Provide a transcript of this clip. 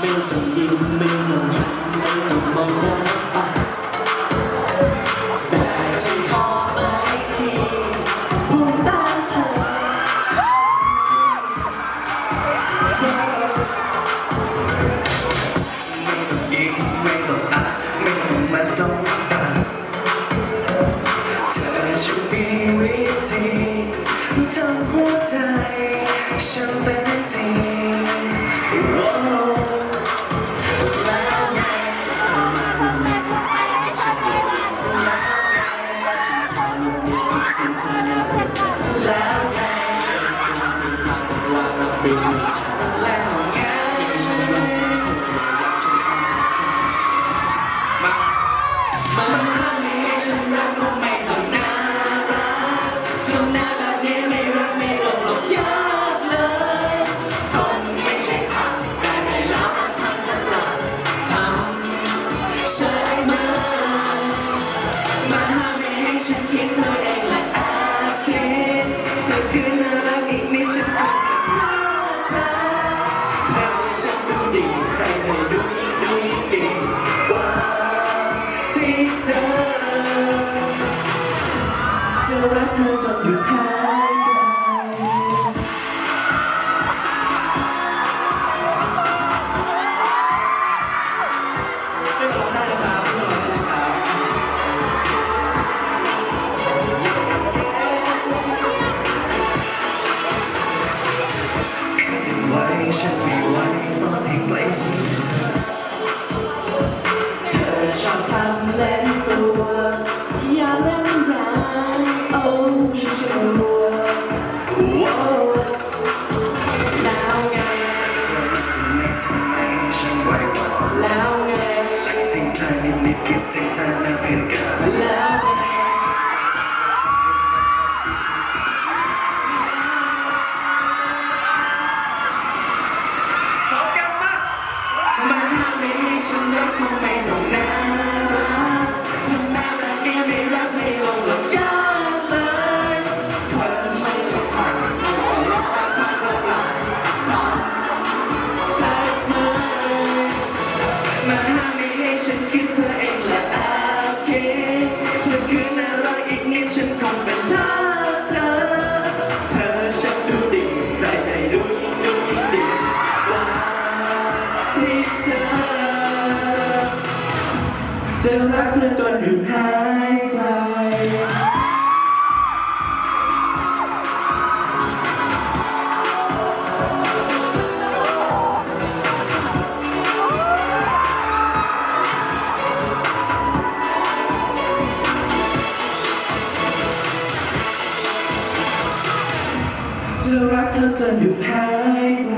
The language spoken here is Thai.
ไม่ต้องยิ้มไม่ต้องหันไม่ต้องมองหน้าแต่ฉันขอไม่ทีบุญตาเธอไม่ต้องยิ้มไม่ต้องอะไม่ต้องมาจ้องตาเธอช่วยมีวิธีทำหัวใจฉันเต้นที Whoa. แล้วไงว่าเราเป็น จะรักเธอจนหยุดหายใจ จะรักเธอจนหยุดหายใจ